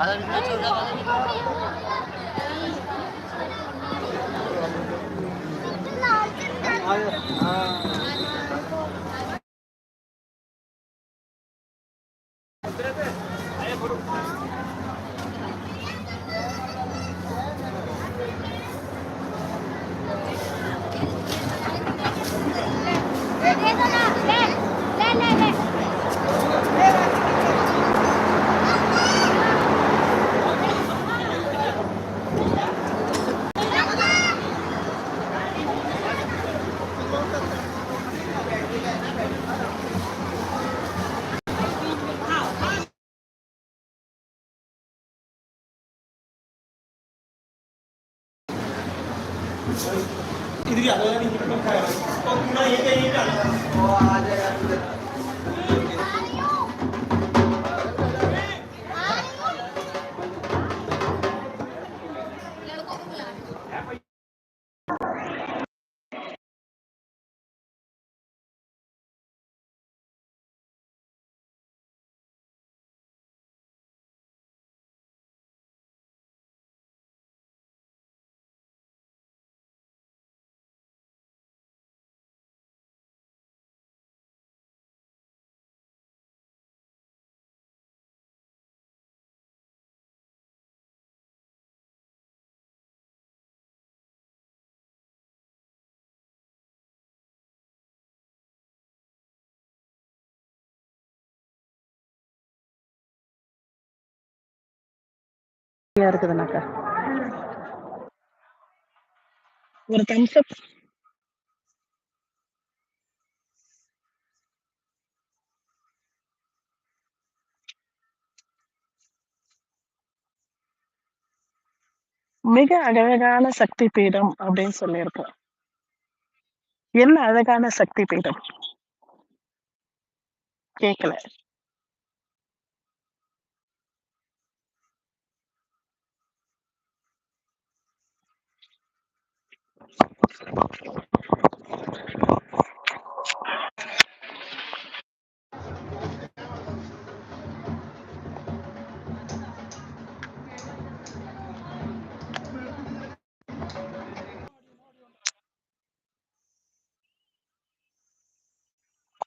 好的你就是好的 இருக்குதுனாக்கா. ஒரு தம்ஸ் அப் மிக அழகான சக்தி பீடம் அப்படின்னு சொல்லியிருக்கோம் என்ன அழகான சக்தி பீடம்? கேட்கல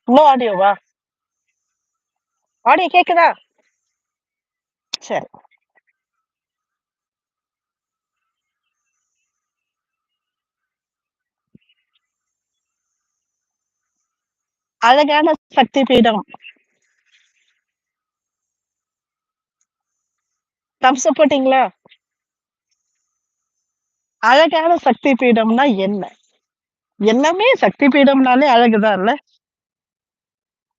இன்னும் ஆடியோவா ஆடியோ கேக்குதா? சரி. அழகான சக்தி பீடம். தம்ஸ் போட்டீங்களா? அழகான சக்தி பீடம்னா என்ன? எல்லாமே சக்தி பீடம்னாலே அழகுதான் இல்ல?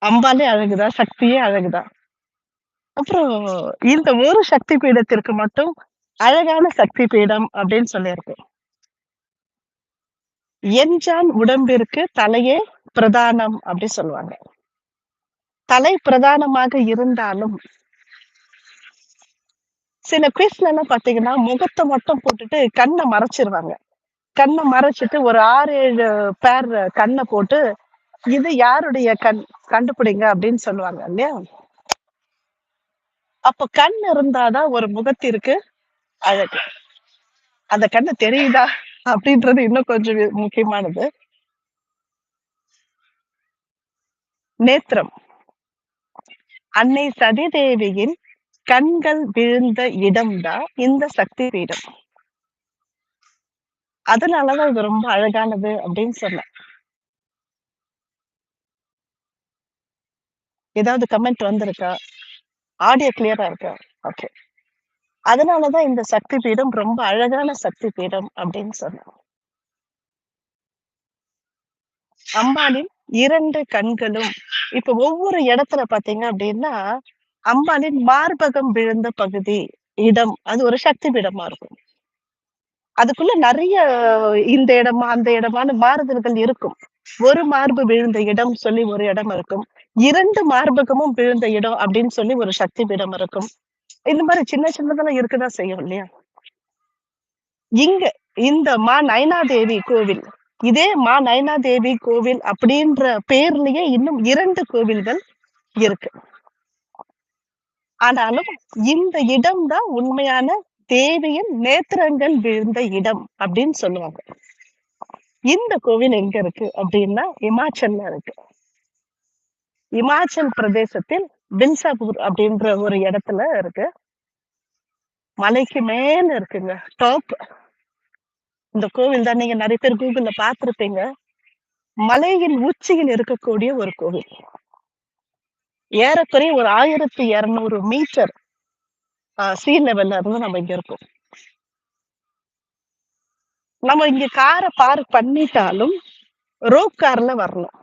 அம்பாலே அழகுதான் சக்தியே அழகுதான் அப்புறம் இந்த ஒரு சக்தி பீடத்திற்கு மட்டும் அழகான சக்தி பீடம் அப்படின்னு சொல்லியிருக்கு. என்றான் உடம்பிற்கு தலையே பிரதானம் அப்படி சொல்லுவாங்க. தலை பிரதானமாக இருந்தாலும் சில குவிஸ்ல எல்லாம் பாத்தீங்கன்னா முகத்தை மட்டும் போட்டுட்டு கண்ணை மறைச்சிருவாங்க. கண்ணை மறைச்சிட்டு ஒரு ஆறு ஏழு பேர் கண்ணை போட்டு இது யாருடைய கண் கண்டுபிடிங்க அப்படின்னு சொல்லுவாங்க இல்லையா? அப்ப கண் இருந்தாதான் ஒரு முகத்திற்கு அழகு. அந்த கண்ணு தெரியுதா அப்படின்றது இன்னும் கொஞ்சம் முக்கியமானது. நேத்திரம். அன்னை சதிதேவியின் கண்கள் விழுந்த இடம்தான் இந்த சக்தி பீடம் அதனாலதான் இது ரொம்ப அழகானது அப்படின்னு சொன்னேன். ஏதாவது கமெண்ட் வந்திருக்கா? ஆடியோ கிளியரா இருக்கா? ஓகே அதனாலதான் இந்த சக்தி பீடம் ரொம்ப அழகான சக்தி பீடம் அப்படின்னு சொன்னேன். அம்பாளின் இரண்டு கண்களும் இப்ப ஒவ்வொரு இடத்துல பாத்தீங்க அப்படின்னா அம்பாளின் மார்பகம் விழுந்த பகுதி இடம் அது ஒரு சக்தி பீடமா இருக்கும். அதுக்குள்ள நிறைய இந்த இடமா அந்த இடமான மாறுதல்கள் இருக்கும். ஒரு மார்பு விழுந்த இடம் சொல்லி ஒரு இடம் இருக்கும். இரண்டு மார்பகமும் விழுந்த இடம் அப்படின்னு சொல்லி ஒரு சக்தி பீடம் இருக்கும். இந்த மாதிரி சின்ன சின்னதெல்லாம் இருக்குதான் செய்யும் இல்லையா? இங்க இந்த மா நயனாதேவி கோவில் இதே மா நயனா தேவி கோவில் அப்படின்ற பேர்லயே இன்னும் இரண்டு கோவில்கள் இருக்கு ஆனாலும் இந்த இடம் தான் உண்மையான தேவியின் நேத்திரங்கள் விழுந்த இடம் அப்படின்னு சொல்லுவாங்க. இந்த கோவில் எங்க இருக்கு அப்படின்னா, இமாச்சல்ல இருக்கு. இமாச்சல் பிரதேசத்தில் பின்சாபூர் அப்படின்ற ஒரு இடத்துல இருக்கு. மலைக்கு மேல இருக்குங்க. டாப். இந்த கோவில் தான் நீங்க நிறைய பேர் கூகுள்ல பார்த்திருப்பீங்க. மலையின் உச்சியில் இருக்கக்கூடிய ஒரு கோவில். ஏறக்குறைய ஒரு 1200 மீட்டர் சீ லெவல்ல இருந்து நம்ம இங்க இருக்கோம். நம்ம இங்க கார பார்க் பண்ணிட்டாலும், ரோப் கார்ல வரணும்.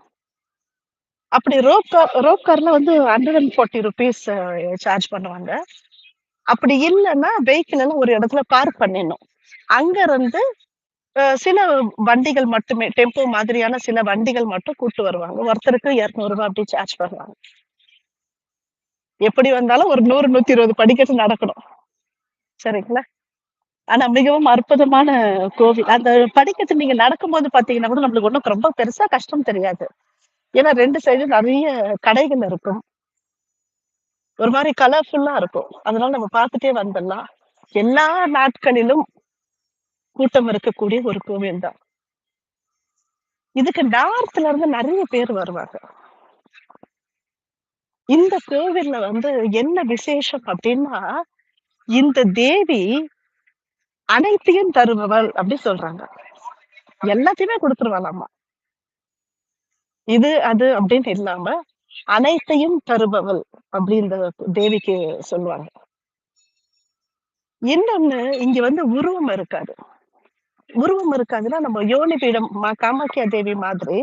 அப்படி ரோப் கார் ரோப் கார்ல வந்து ஹண்ட்ரட் ஃபோர்டி ருபீஸ் சார்ஜ் பண்ணுவாங்க. அப்படி இல்லன்னா, வெஹிக்கிள் எல்லாம் ஒரு இடத்துல பார்க் பண்ணிடணும். அங்க இருந்து சில வண்டிகள் மட்டுமே டெம்போ மாதிரியான சில வண்டிகள் மட்டும் கூட்டு வருவாங்க. ஒருத்தருக்கு ₹200 அப்படி சார்ஜ் பண்ணுவாங்க. எப்படி வந்தாலும் ஒரு 100, 120 படிக்கட்டு நடக்கணும். சரிங்களா? ஆனா மிகவும் அற்புதமான கோவில். அந்த படிக்கட்டு நீங்க நடக்கும்போது பாத்தீங்கன்னா கூட நம்மளுக்கு ஒன்றும் ரொம்ப பெருசா கஷ்டம் தெரியாது. ஏன்னா ரெண்டு சைடும் நிறைய கடைகள் இருக்கும். ஒரு மாதிரி கலர்ஃபுல்லா இருக்கும். அதனால நம்ம பார்த்துட்டே வந்துடலாம். எல்லா நாட்களிலும் கூட்டம் இருக்கக்கூடிய ஒரு கோவில் தான். இதுக்கு நார்த்ல இருந்து நிறைய பேர் வருவாங்க. இந்த கோவில்ல வந்து என்ன விசேஷம் அப்படின்னா இந்த தேவி அனைத்தையும் தருபவள் அப்படி சொல்றாங்க. எல்லாத்தையுமே கொடுத்துருவாளாமா இது, அது அப்படின்னு இல்லாம, அனைத்தையும் தருபவள் அப்படி இந்த தேவிக்கு சொல்லுவாங்க. இன்னொன்னு இங்க வந்து உருவம் இருக்காது. உருவம் இருக்காதுன்னா, நம்ம யோனி பீடம் மா தேவி மாதிரி,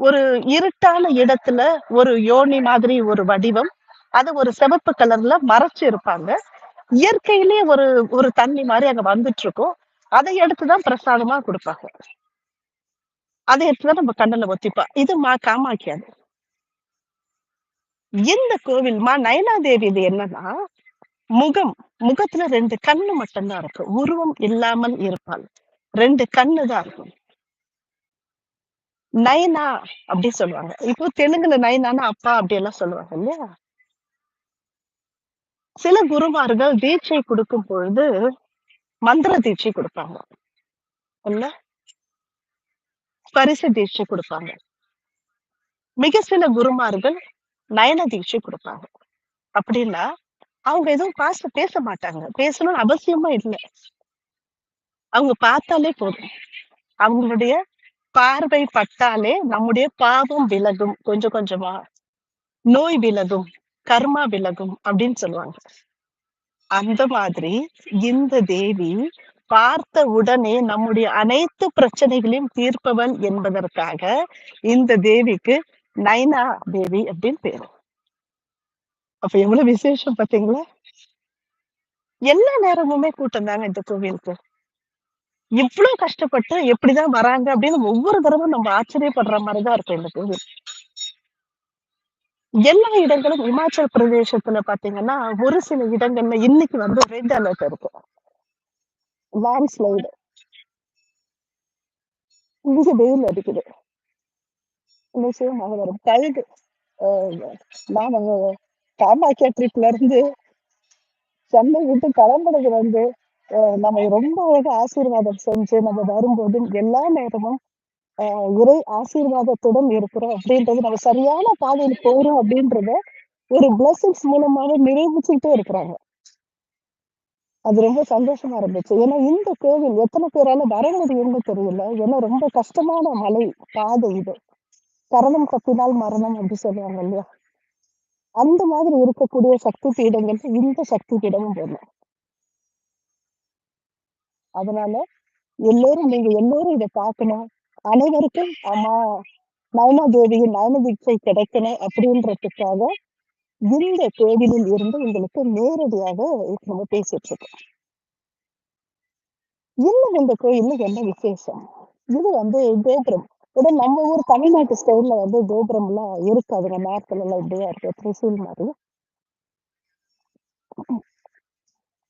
ஒரு இருட்டான இடத்துல ஒரு யோனி மாதிரி ஒரு வடிவம். அத ஒரு சிவப்பு கலர்ல மறைச்சு இருப்பாங்க. இயற்கையிலேயே ஒரு ஒரு தண்ணி மாதிரி அங்க வந்துட்டு இருக்கும் அதை எடுத்துதான் பிரசாதமா கொடுப்பாங்க அதை எடுத்துதான் நம்ம கண்ணுல ஒத்திப்பா. இது மா காமாக்கியா இந்த கோவில் மா நயனா தேவி இது என்னன்னா, முகம். முகத்துல ரெண்டு கண்ணு மட்டும் தான் இருக்கும். உருவம் இல்லாமல் இருப்பாள். ரெண்டு கண்ணு தான் இருக்கும். நயனா அப்படி சொல்லுவாங்க. இப்போ தெலுங்குல நயனானா அப்பா அப்டியெல்லாம் சொல்லுவாங்க இல்லையா? சில குருமார்கள் தீட்சை கொடுக்கும் பொழுது, மந்திர தீட்சை குடுப்பாங்க. இல்ல? ஸ்பரிச தீட்சை குடுப்பாங்க. மிக சில குருமார்கள் நயன தீட்சை குடுப்பாங்க. அப்படின்னா அவங்க எதுவும் பார்த்து பேச மாட்டாங்க. பேசணும்னு அவசியமா இல்ல. அவங்க பார்த்தாலே போதும். அவங்களுடைய பார்வை பட்டாலே நம்முடைய பாவம் விலகும் கொஞ்சம் கொஞ்சமா. நோய் விலகும், கர்மா விலகும் அப்படின்னு சொல்லுவாங்க. அந்த மாதிரி இந்த தேவி பார்த்த உடனே நம்முடைய அனைத்து பிரச்சனைகளையும் தீர்ப்பவள் என்பதற்காக, இந்த தேவிக்கு நைனா தேவி அப்படின்னு பேரு. அப்ப எவ்வளவு விசேஷம் பாத்தீங்களா எல்லா நேரமுமே கூட்டம் தாங்க இந்த கோவிலுக்கு. இவ்ளோ கஷ்டப்பட்டு எப்படிதான் வராங்க அப்படின்னு ஒவ்வொரு தடவை நம்ம ஆச்சரியப்படுற மாதிரிதான் இருக்கு இருக்கும் இந்த கோவில். எல்லா இடங்களும் இமாச்சல் பிரதேசத்துல பாத்தீங்கன்னா ஒரு சில இடங்கள்ல இன்னைக்கு வந்து ரெட் அலர்ட் இருக்கு. லேண்ட்ஸ்லைடு இங்க வெயில் அடிக்குது. நிச்சயமா மழை வரும். கழுகு நான் காமாக்கியா ட்ரிப்ல இருந்து சென்னை விட்டு கிளம்புனது வந்து, நம்ம ரொம்ப ஆசீர்வாதம் செஞ்சு நம்ம வரும்போதும் எல்லா நேரமும் இறை ஆசீர்வாதத்துடன் இருக்கிறோம் அப்படின்றது நம்ம சரியான பாதையில் போறோம் அப்படின்றத ஒரு பிளஸிங்ஸ் மூலமாக நிரூபிச்சுக்கிட்டே இருக்கிறாங்க. அது ரொம்ப சந்தோஷமா இருந்துச்சு. ஏன்னா இந்த கோவில் எத்தனை பேரால வர முடியும்னு தெரியல. ஏன்னா ரொம்ப கஷ்டமான மலை பாதை இது. "கரணம் தப்பினால் மரணம்" அப்படி சொல்லுவாங்க இல்லையா? அந்த மாதிரி இருக்கக்கூடிய சக்தி பீடங்கள்ல இந்த சக்தி பீடமும் ஒண்ணு. அதனால எல்லோரும் நீங்க எல்லோரும் இத பார்க்கணும். அனைவருக்கும் அம்மா நயனா தேவியின் நயன தீட்சை கிடைக்கணும் அப்படின்றதுக்காக இந்த கோவிலில் இருந்து உங்களுக்கு நேரடியாக நம்ம பேசிட்டு இருக்கோம். இன்னும் இந்த கோயில்ல என்ன விசேஷம்? இது வந்து கோபுரம். ஏதோ நம்ம ஊர் தமிழ்நாட்டு ஸ்டைல்ல வந்து கோபுரம்லாம் இருக்காதுங்க. எல்லாம் இப்படியா இருக்கு த்ரிசூல் மாதிரி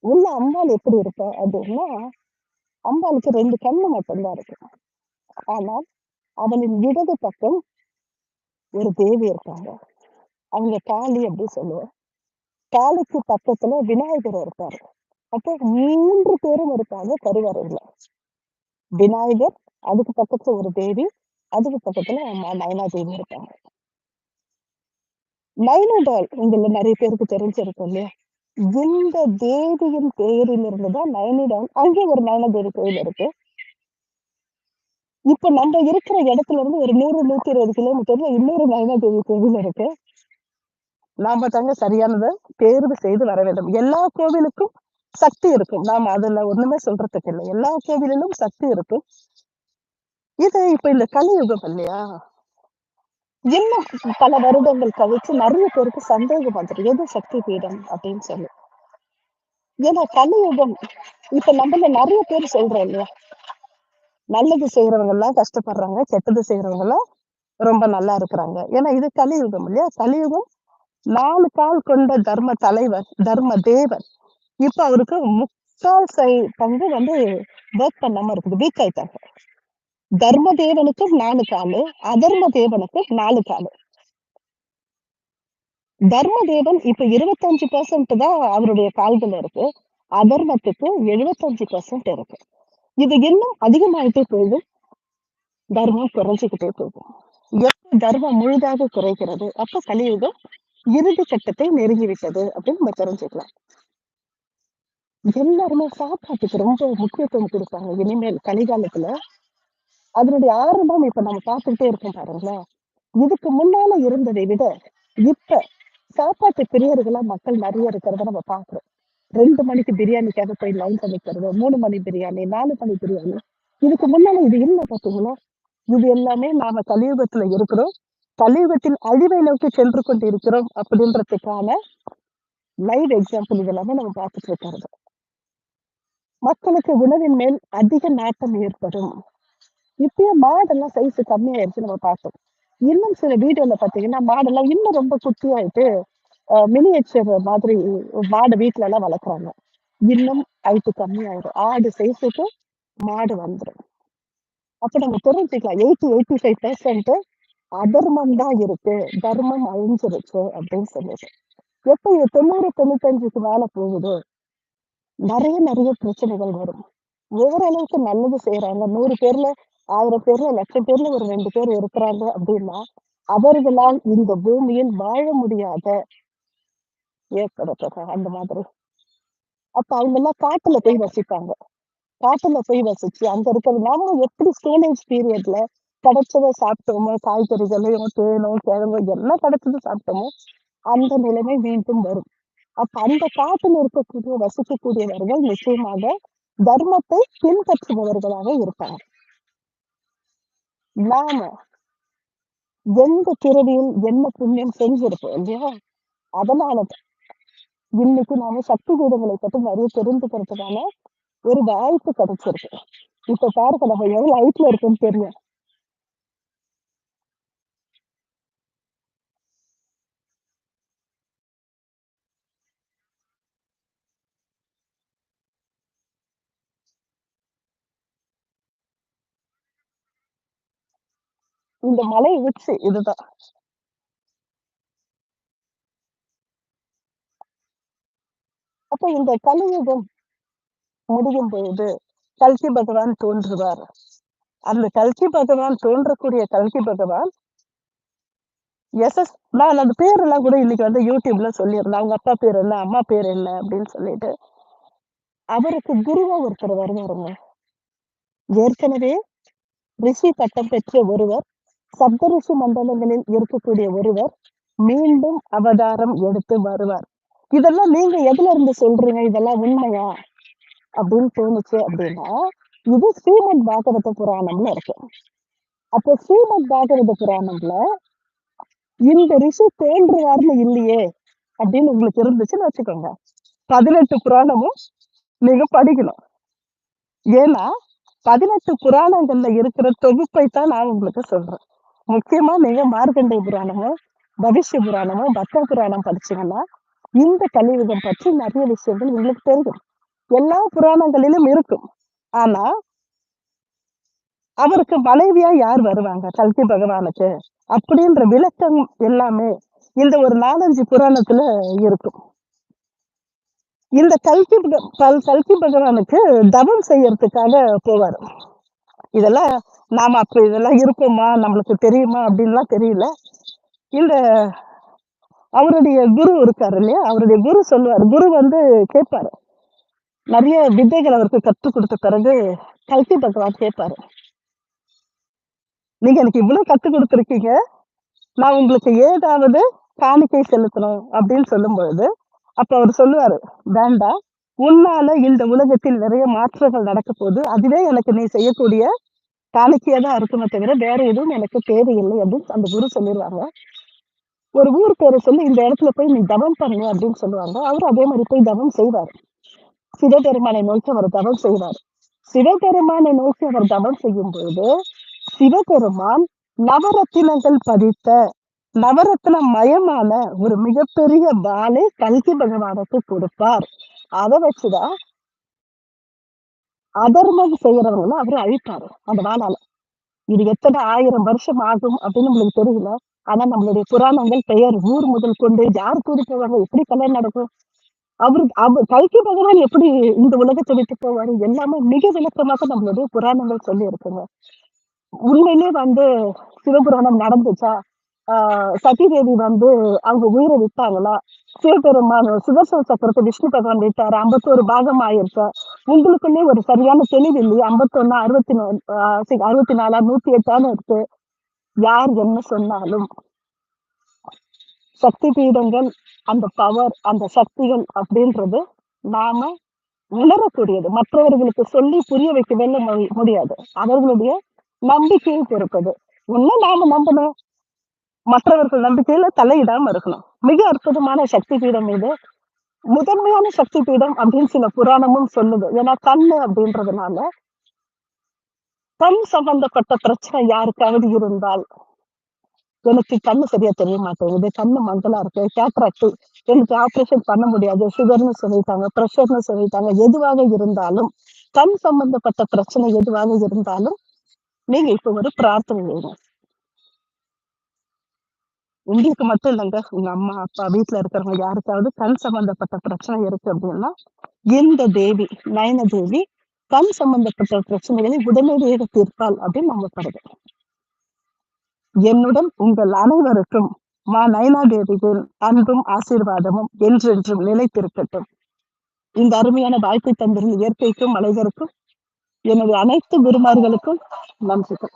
உள்ள அம்பாள் எப்படி இருப்பா அப்படின்னா அம்பாளுக்கு ரெண்டு கண்ணு மட்டும்தான் இருக்கு இருக்கும். ஆனால், அவளின் இடது பக்கம் ஒரு தேவி இருக்காங்க. அவங்க காளி அப்படி சொல்லுவோம். காளிக்கு பக்கத்துல விநாயகர் இருப்பாரு அப்போ மூன்று பேரும் இருப்பாங்க கருவறையில விநாயகர் அதுக்கு பக்கத்துல ஒரு தேவி அதுக்கு பக்கத்துல அம்மா நயனா தேவி இருப்பாங்க நைனடால் உங்களை நிறைய பேருக்கு தெரிஞ்சிருக்கும் இல்லையா இந்த தேவியின் பெயரில் இருந்துதான் நயனிடம் அங்கே ஒரு நயனதேவி கோயில் இருக்கு. இப்ப நம்ம இருக்கிற இடத்துல இருந்து ஒரு நூறு நூத்தி இருபது கிலோமீட்டர்ல இன்னொரு நயனாதேவி கோவில் இருக்கு. நாம தாங்க சரியானதை தேர்வு செய்து வர வேண்டும். எல்லா கோவிலுக்கும் சக்தி இருக்கும். நாம அதுல ஒண்ணுமே சொல்றதுக்கு இல்லை. எல்லா கோவிலிலும் சக்தி இருக்கும். இது இப்ப இந்த கலியுகம் இல்லையா? இன்னும் பல வருடங்கள் கழிச்சு நிறைய பேருக்கு சந்தேகம் வந்துடும் எது சக்தி பீடம் அப்படின்னு சொல்லி. ஏன்னா கலியுகம் இப்ப நம்மள நிறைய பேர் சொல்றோம் இல்லையா? நல்லது செய்யறவங்க எல்லாம் கஷ்டப்படுறாங்க கெட்டது செய்யறவங்க எல்லாம் ரொம்ப நல்லா இருக்கிறாங்க. ஏன்னா இது கலியுகம் இல்லையா? கலியுகம் நாலு கால் கொண்ட தர்ம தலைவர் தர்ம தேவர். இப்ப அவருக்கு முக்கால் சை பங்கு வந்து ஒர்க் பண்ணாம இருக்குது வீக் ஆயிட்டாங்க. தர்ம தேவனுக்கு நாலு காலு அதர்ம தேவனுக்கு நாலு காலு. தர்ம தேவன் இப்ப இருபத்தஞ்சு பெர்சன்ட் தான் அவருடைய கால்கள் இருக்கு. அதர்மத்துக்கு எழுபத்தஞ்சு பெர்சன்ட் இருக்கு. இது இன்னும் அதிகமாயிட்டே போகுது. தர்மம் குறைஞ்சுக்கிட்டே போகும் எப்ப தர்மம் முழுதாக குறைகிறது? அப்ப கலியுகம் இறுதி கட்டத்தை நெருங்கிவிட்டது அப்படின்னு நம்ம தெரிஞ்சுக்கலாம். எல்லாருமே சாப்பாட்டுக்கு ரொம்ப முக்கியத்துவம் கொடுப்பாங்க. இனிமேல் கலிகாலத்துல அதனுடைய ஆரம்பம் இப்ப நம்ம பார்த்துக்கிட்டே இருக்கோம் பாருங்களேன். இதுக்கு முன்னால இருந்ததை விட இப்ப சாப்பாட்டு பிரியர்களா மக்கள் நிறைய இருக்கிறத நம்ம பாக்குறோம் ரெண்டு மணிக்கு பிரியாணிக்காக போய் லைன் பண்ணிக்கிறது மூணு மணி பிரியாணி நாலு மணி பிரியாணி. இதுக்கு முன்னால இது இல்லை பார்த்தீங்களா இது எல்லாமே நாம கலியுகத்துல இருக்கிறோம். கலியுகத்தின் அழிவை நோக்கி சென்று கொண்டு இருக்கிறோம் அப்படின்றதுக்கான லைவ் எக்ஸாம்பிள் இதெல்லாமே நம்ம பார்த்துட்டு இருக்கிறது மக்களுக்கு உணவின் மேல் அதிக நாட்டம் ஏற்படும். இப்பயே மாடெல்லாம் சைஸ் கம்மியாயிருச்சு நம்ம பார்த்தோம். இன்னும் சில வீடியோல பாத்தீங்கன்னா மாடெல்லாம் இன்னும் ரொம்ப குட்டியாயிட்டு மினியேச்சர் மாதிரி மாடு வீட்டுல எல்லாம் வளர்க்குறாங்க. இன்னும் ஹைட்டு கம்மியாயிரும். ஆடு சைஸுக்கு மாடு வந்துடும் அப்ப நம்ம தெரிஞ்சுக்கலாம். எயிட்டி எயிட்டி ஃபைவ் பெர்சன்ட் அதர்மம் தான் இருக்கு. தர்மம் அழிஞ்சிருச்சு அப்படின்னு சொல்லிட்டு. எப்ப இது தொண்ணூறு தொண்ணூத்தஞ்சுக்கு மேல போகுது நிறைய நிறைய பிரச்சனைகள் வரும். ஓரளவுக்கு நல்லது செய்யறாங்க நூறு பேர்ல ஆயிரம் பேர்ல லட்சம் பேர்ல ஒரு ரெண்டு பேர் இருக்கிறாங்க அப்படின்னா அவர்களால் இந்த பூமியில் வாழ முடியாத ஏற்படுறது அந்த மாதிரி. அப்ப அவங்க எல்லாம் காட்டுல போய் வசிப்பாங்க. காட்டுல போய் வசிச்சு அங்க இருக்கிறது நாம எப்படி ஸ்டோனேஜ் பீரியட்ல கிடைச்சதை சாப்பிட்டோமோ காய்கறிகளையும் தேனோ கிழங்கோ எல்லாம் கிடைச்சது சாப்பிட்டோமோ அந்த நிலைமை மீண்டும் வரும். அப்ப அந்த காட்டில் இருக்கக்கூடிய வசிக்கக்கூடியவர்கள் நிச்சயமாக தர்மத்தை பின்பற்றுபவர்களாக இருப்பாங்க. நாம எந்த பிறவியில் என்ன புண்ணியம் செஞ்சிருப்போம் இல்லையா? அதனால இன்னைக்கு நாம சக்தி வீடுகளை பற்றி நிறைய தெரிஞ்சுக்கிறதுக்கான ஒரு வாய்ப்பு கிடைச்சிருக்கு. இப்ப பாருங்க நம்ம எவ்வளவு ஹைட்ல இருக்குன்னு தெரியும். இந்த மலை உச்சி இதுதான். அப்ப இந்த கலியுகம் முடியும் பொழுது கல்கி பகவான் தோன்றுவார். அந்த கல்கி பகவான் தோன்றக்கூடிய கல்கி பகவான் எஸ் எஸ் நான் அந்த பேரெல்லாம் கூட இன்னைக்கு வந்து யூடியூப்ல சொல்லியிருந்தேன். அவங்க அப்பா பேர் என்ன அம்மா பேர் என்ன அப்படின்னு சொல்லிட்டு. அவருக்கு குருவா ஒருத்தர் வருவாருங்க. ஏற்கனவே ரிஷி பட்டம் பெற்ற ஒருவர் சப்தரிஷி மண்டலங்களில் இருக்கக்கூடிய ஒருவர் மீண்டும் அவதாரம் எடுத்து வருவார். இதெல்லாம் நீங்க எதுல இருந்து சொல்றீங்க? இதெல்லாம் உண்மையா? அப்படின்னு தோணுச்சு அப்படின்னா இது ஸ்ரீமத் பாகவத புராணம்ல இருக்கு. அப்போ ஸ்ரீமத் பாகவத புராணம்ல இந்த ரிஷி தோன்றுவார்னு இல்லையே அப்படின்னு உங்களுக்கு இருந்துச்சுன்னு வச்சுக்கோங்க. பதினெட்டு புராணமும் நீங்க படிக்கணும். ஏன்னா பதினெட்டு புராணங்கள்ல இருக்கிற தொகுப்பை தான் நான் உங்களுக்கு சொல்றேன். முக்கியமா நீங்க மார்க்கண்டே புராணமும் பவிஷ்ய புராணமும் பக்த புராணம் படிச்சீங்கன்னா இந்த கலியுகம் பற்றி நிறைய விஷயங்கள் உங்களுக்கு தெரியும். எல்லா புராணங்களிலும் இருக்கும். ஆனா அவருக்கு மனைவியா யார் வருவாங்க? கல்கி பகவானுக்கு. அப்படின்ற விளக்கம் எல்லாமே இந்த ஒரு நாலஞ்சு புராணத்துல இருக்கும். இந்த கல்கி கல்கி பகவானுக்கு தவம் செய்யறதுக்காக போவாரு. இதெல்லாம் நாம அப்ப இதெல்லாம் இருப்போமா நம்மளுக்கு தெரியுமா அப்படின்லாம் தெரியல. இந்த அவருடைய குரு இருக்காரு இல்லையா? அவருடைய குரு சொல்லுவார். குரு வந்து கேட்பாரு. நிறைய வித்தைகள் அவருக்கு கற்றுக் கொடுத்த பிறகு கல்கி பகவான் கேட்பாரு. நீங்க எனக்கு இவ்வளவு கற்றுக் கொடுத்துருக்கீங்க. நான் உங்களுக்கு ஏதாவது காணிக்கை செலுத்தணும் அப்படின்னு சொல்லும் பொழுது அப்ப அவர் சொல்லுவாரு வேண்டாம் உன்னால இந்த உலகத்தில் நிறைய மாற்றங்கள் நடக்க போகுது. அதுவே எனக்கு நீ செய்யக்கூடிய காணிக்கையா தான் இருக்குமே தவிர வேற எதுவும் எனக்கு தேவையில்லை அப்படின்னு அந்த குரு சொல்லிடுவாங்க. ஒரு ஊர் பேரை சொல்லி இந்த இடத்துல போய் நீ தவம் பண்ணு அப்படின்னு சொல்லுவாங்க. அவர் அதே மாதிரி போய் தவம் செய்வார். சிவபெருமானை நோக்கி அவர் தவம் செய்வார். சிவபெருமானை நோக்கி அவர் தவம் செய்யும் பொழுது சிவபெருமான் நவரத்தினங்கள் பதித்த நவரத்ன மயமான ஒரு மிகப்பெரிய வாளை கல்கி பகவானுக்கு கொடுப்பார். அதை வச்சுதான் அதர்மம் செய்யறவங்களை அவரு அழிப்பாரு. அந்த வாழால இது எத்தனை ஆயிரம் வருஷம் ஆகும் அப்படின்னு நம்மளுக்கு தெரியல. ஆனா நம்மளுடைய புராணங்கள் பெயர் ஊர் முதல் கொண்டு யார் கூடி போவாங்க எப்படி கல்யாணம் நடக்கும் அவரு அவர் கல்கி பகவான் எப்படி இந்த உலகத்தை விட்டு போவாரு எல்லாமே மிக விளக்கமாக நம்மளுடைய புராணங்கள் சொல்லி இருக்குங்க உண்மையிலே வந்து சிவபுராணம் நடந்துச்சா? ஆஹ் சதிதேவி வந்து அவங்க உயிரை விட்டாங்களா? சிவபெருமான் சுதர்சன சக்கரத்தை விஷ்ணு பகவான் விட்டாரு? ஐம்பத்தோரு பாகம் ஆயிருச்சா உங்களுக்குள்ளே ஒரு சரியான தெளிவு இல்லையா ஐம்பத்தொன்னா அறுபத்தி நாலு அறுபத்தி நாலா நூத்தி எட்டான்னு இருக்கு. யார் என்ன சொன்னாலும்? சக்தி பீடங்கள் அந்த பவர் அந்த சக்திகள் அப்படின்றது நாம உணரக்கூடியது. மற்றவர்களுக்கு சொல்லி புரிய வைக்க வெல்ல மு- முடியாது. அவர்களுடைய நம்பிக்கையை பொறுப்பது ஒண்ணு நாம நம்பணும். மற்றவர்கள் நம்பிக்கையில தலையிடாம இருக்கணும். மிக அற்புதமான சக்தி பீடம் இது. முதன்மையான சக்தி பீடம் அப்படின்னு சில புராணமும் சொல்லுது. ஏன்னா கண்ணு அப்படின்றதுனால கண் சம்பந்தப்பட்ட பிரச்சனை யாருக்காவது இருந்தால் எனக்கு கண்ணு சரியா தெரிய மாட்டேங்குது. கண்ணு மண்டலா இருக்கு. கேட்ராக்ட் எனக்கு ஆப்ரேஷன் பண்ண முடியாது. சுகர்னு சொல்லிட்டாங்க ப்ரெஷர்னு சொல்லிட்டாங்க. எதுவாக இருந்தாலும் கண் சம்பந்தப்பட்ட பிரச்சனை எதுவாக இருந்தாலும் நீங்க இப்ப ஒரு பிரார்த்தனை செய்யணும் உங்களுக்கு மட்டும் இல்லைங்க. உங்க அம்மா அப்பா வீட்டுல இருக்கிறவங்க யாருக்காவது கண் சம்பந்தப்பட்ட பிரச்சனை இருக்கு அப்படின்னா இந்த தேவி நயன தேவி கண் சம்பந்தப்பட்ட பிரச்சனைகளை உடனடியாக தீர்ப்பாள் அப்படின்னு நம்பப்படுது என்னுடன் உங்கள் அனைவருக்கும் மா நயனா தேவியின் அன்பும் ஆசீர்வாதமும் என்றென்றும் நிலைத்திருக்கட்டும். இந்த அருமையான வாய்ப்பை தந்திருந்த இயற்கைக்கும் மலைகளுக்கும் எனது அனைத்து குருமார்களுக்கும் நன்றிகள்.